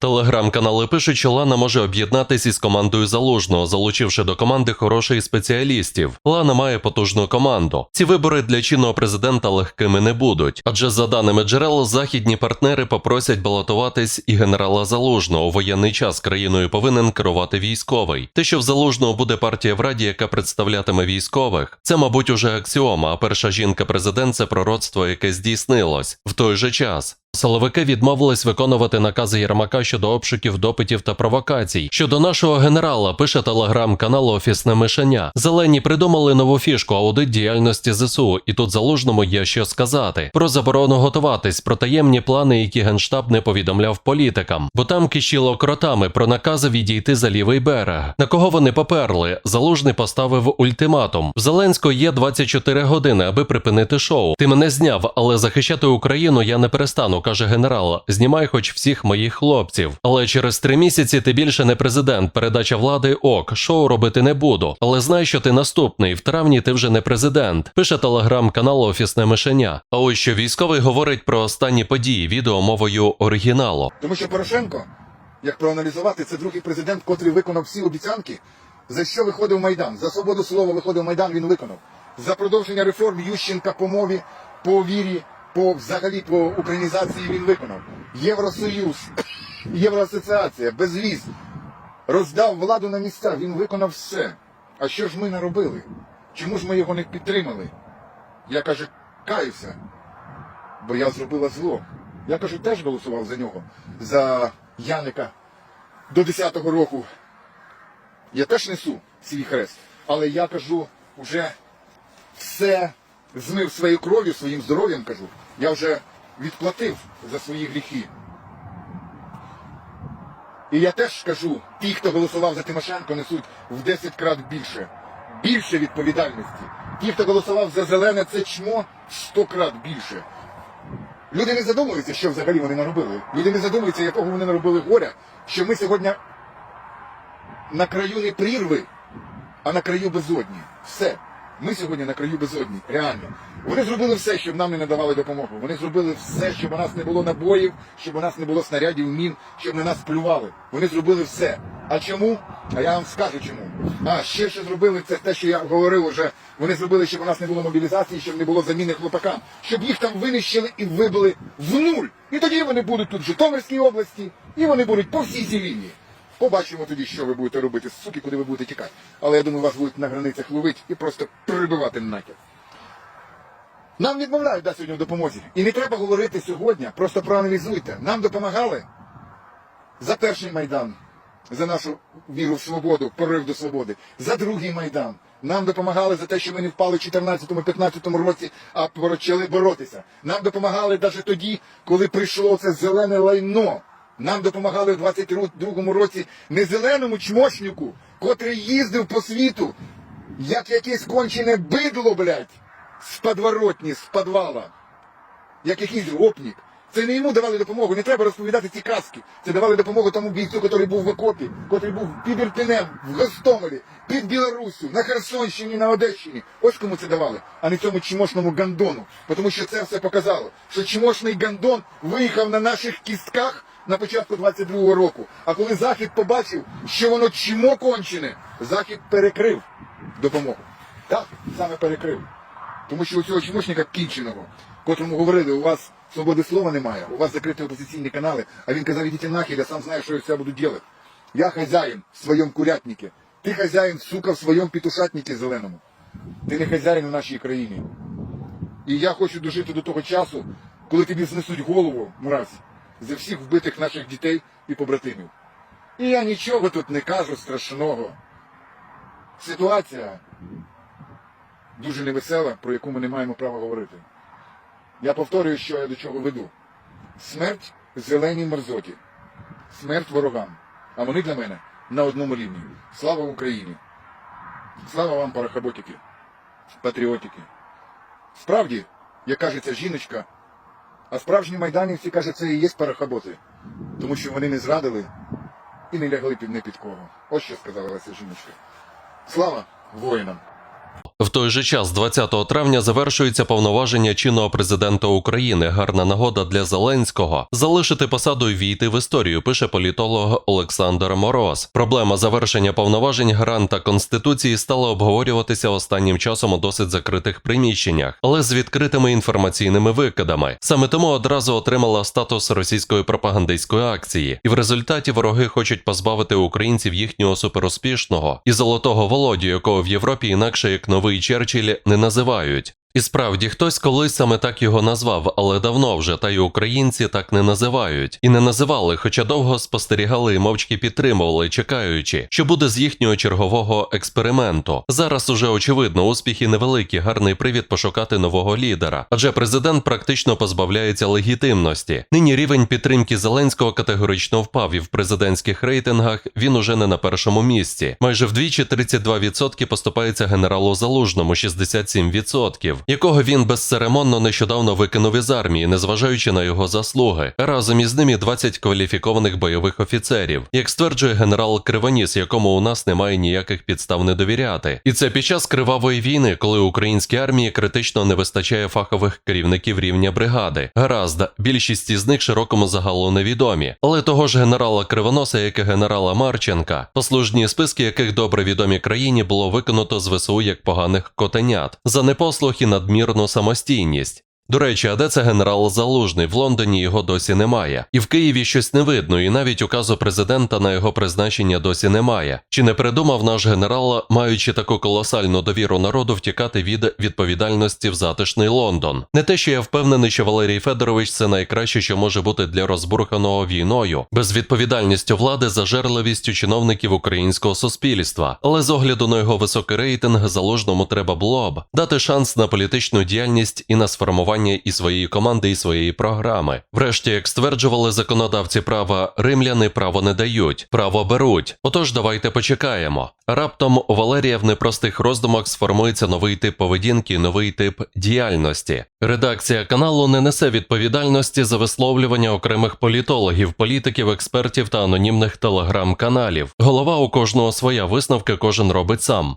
Телеграм-канали пишуть, що Лана може об'єднатися із командою залужного, залучивши до команди хороших спеціалістів. Лана має потужну команду. Ці вибори для чинного президента легкими не будуть, адже за даними джерел, західні партнери попросять балотуватись і генерала залужного. У воєнний час країною повинен керувати військовий. Те, що в залужного буде партія в раді, яка представлятиме військових, це, мабуть, уже аксіома. А перша жінка-президент це пророцтво, яке здійснилось в той же час. Силовики відмовились виконувати накази Єрмака щодо обшуків, допитів та провокацій. Щодо нашого генерала пише телеграм-канал Офісне мишеня. Зелені придумали нову фішку аудит діяльності ЗСУ, і тут залужному є що сказати про заборону готуватись, про таємні плани, які генштаб не повідомляв політикам, бо там кишіло кротами про накази відійти за лівий берег. На кого вони поперли? Залужний поставив ультиматум. В Зеленського є 24 години, аби припинити шоу. Ти мене зняв, але захищати Україну я не перестану, каже генерал. Знімай хоч всіх моїх хлопців. Але через три місяці ти більше не президент. Передача влади ок, шоу робити не буду. Але знай, що ти наступний. В травні ти вже не президент. Пише телеграм-канал Офісне мишеня. А ось що військовий говорить про останні події відео мовою оригіналу. Тому що Порошенко, як проаналізувати, це другий президент, котрий виконав всі обіцянки, за що виходив Майдан. За свободу слова виходив Майдан, він виконав. За продовження реформ Ющенка по мові, по вірі, по взагалі по українізації він виконав. Євросоюз, Євроасоціація, безвіз. Роздав владу на місцях, він виконав все. А що ж ми наробили? Чому ж ми його не підтримали? Я каже, каюся бо я зробила зло. Я кажу, теж голосував за нього, за Яника до 10-го року. Я теж несу свій хрест. Але я кажу, вже все змив своєю кров'ю, своїм здоров'ям кажу. Я вже відплатив за свої гріхи. І я теж кажу, ті, хто голосував за Тимошенко, несуть в 10 крат більше. Більше відповідальності. Ті, хто голосував за зелене, це чмо 100 крат більше. Люди не задумуються, що взагалі вони наробили. Люди не задумуються, якого вони наробили горя, що ми сьогодні на краю не прірви, а на краю безодні. Все. Ми сьогодні на краю безодні. Реально. Вони зробили все, щоб нам не надавали допомогу. Вони зробили все, щоб у нас не було набоїв, щоб у нас не було снарядів, мін, щоб на нас плювали. Вони зробили все. А чому? А я вам скажу чому. А ще що зробили, це те, що я говорив уже. Вони зробили, щоб у нас не було мобілізації, щоб не було заміни хлопакам, щоб їх там винищили і вибили в нуль. І тоді вони будуть тут в Житомирській області, і вони будуть по всій цій лінії. Побачимо тоді, що ви будете робити, суки, куди ви будете тікати. Але я думаю, вас будуть на границях ловити і просто прибивати нахер. Нам відмовляють да, сьогодні в допомозі. І не треба говорити сьогодні, просто проаналізуйте. Нам допомагали за перший майдан, за нашу віру в свободу, порив до свободи, за другий майдан. Нам допомагали за те, що ми не впали в 14-15 році, а почали боротися. Нам допомагали навіть тоді, коли прийшло це зелене лайно. Нам допомагали в 22-му році не зеленому чмошнику, котрий їздив по світу, як якесь кончене бидло, блядь, з подворотні, з підвала як якийсь гопнік. Це не йому давали допомогу, не треба розповідати ці казки. Це давали допомогу тому бійцю, який був в окопі, який був під Ірпінем, в Гостомелі, під Білоруссю, на Херсонщині, на Одещині. Ось кому це давали, а не цьому чмошному гандону. Тому що це все показало, що чмошний гандон виїхав на наших кістках на початку 22-го року. А коли Захід побачив, що воно чмо кончене, Захід перекрив допомогу. Так, саме перекрив. Тому що у цього чмошника кінченого, котрому говорили, у вас свободи слова немає, у вас закриті опозиційні канали, а він казав, ідіть нахер, я сам знаю, що я все буду робити. Я хазяїн в своєму курятнике. Ти хазяїн, сука, в своєму петушатнике зеленому. Ти не хазяїн у нашій країні. І я хочу дожити до того часу, коли тобі знесуть голову, мразь, за всіх вбитих наших дітей і побратимів. І я нічого тут не кажу страшного. Ситуація дуже невесела, про яку ми не маємо права говорити. Я повторюю, що я до чого веду. Смерть зеленій мерзоті, смерть ворогам. А вони для мене на одному рівні. Слава Україні! Слава вам, парахаботики, патріотики. Справді, як каже ця жіночка, а справжні майданівці, каже, це і є парохоботи, тому що вони не зрадили і не лягли під не під кого. Ось що сказала ця жіночка. Слава воїнам! Той же час, 20 травня, завершується повноваження чинного президента України. Гарна нагода для Зеленського залишити посаду і війти в історію. Пише політолог Олександр Мороз. Проблема завершення повноважень гаранта конституції стала обговорюватися останнім часом у досить закритих приміщеннях, але з відкритими інформаційними викидами. Саме тому одразу отримала статус російської пропагандистської акції, і в результаті вороги хочуть позбавити українців їхнього суперуспішного і золотого володю, якого в Європі інакше як новий Черчилль не називають. І справді хтось колись саме так його назвав, але давно вже, та й українці так не називають. І не називали, хоча довго спостерігали і мовчки підтримували, чекаючи, що буде з їхнього чергового експерименту. Зараз уже очевидно, успіхи невеликі, гарний привід пошукати нового лідера, адже президент практично позбавляється легітимності. Нині рівень підтримки Зеленського категорично впав, і в президентських рейтингах він уже не на першому місці. Майже вдвічі 32% поступається генералу Залужному, 67% якого він безцеремонно нещодавно викинув із армії, незважаючи на його заслуги. Разом із ними 20 кваліфікованих бойових офіцерів, як стверджує генерал Кривоніс, якому у нас немає ніяких підстав не довіряти. І це під час кривавої війни, коли українській армії критично не вистачає фахових керівників рівня бригади. Гаразд, більшість із них широкому загалу невідомі, але того ж генерала Кривоноса, як і генерала Марченка, послужні списки яких добре відомі країні було виконано з ВСУ як поганих котенят за непослух надмірну самостійність. До речі, а де це генерал Залужний? В Лондоні його досі немає. І в Києві щось не видно, і навіть указу президента на його призначення досі немає. Чи не придумав наш генерал, маючи таку колосальну довіру народу, втікати від відповідальності в затишний Лондон? Не те, що я впевнений, що Валерій Федорович це найкраще, що може бути для розбурханого війною, безвідповідальністю влади, зажерливістю чиновників українського суспільства. Але з огляду на його високий рейтинг залужному треба було б дати шанс на політичну діяльність і на сформування і своєї команди, і своєї програми. Врешті, як стверджували законодавці права, римляни право не дають, право беруть. Отож, давайте почекаємо. Раптом Валерія в непростих роздумах сформується новий тип поведінки, новий тип діяльності. Редакція каналу не несе відповідальності за висловлювання окремих політологів, політиків, експертів та анонімних телеграм-каналів. Голова у кожного своя висновки кожен робить сам.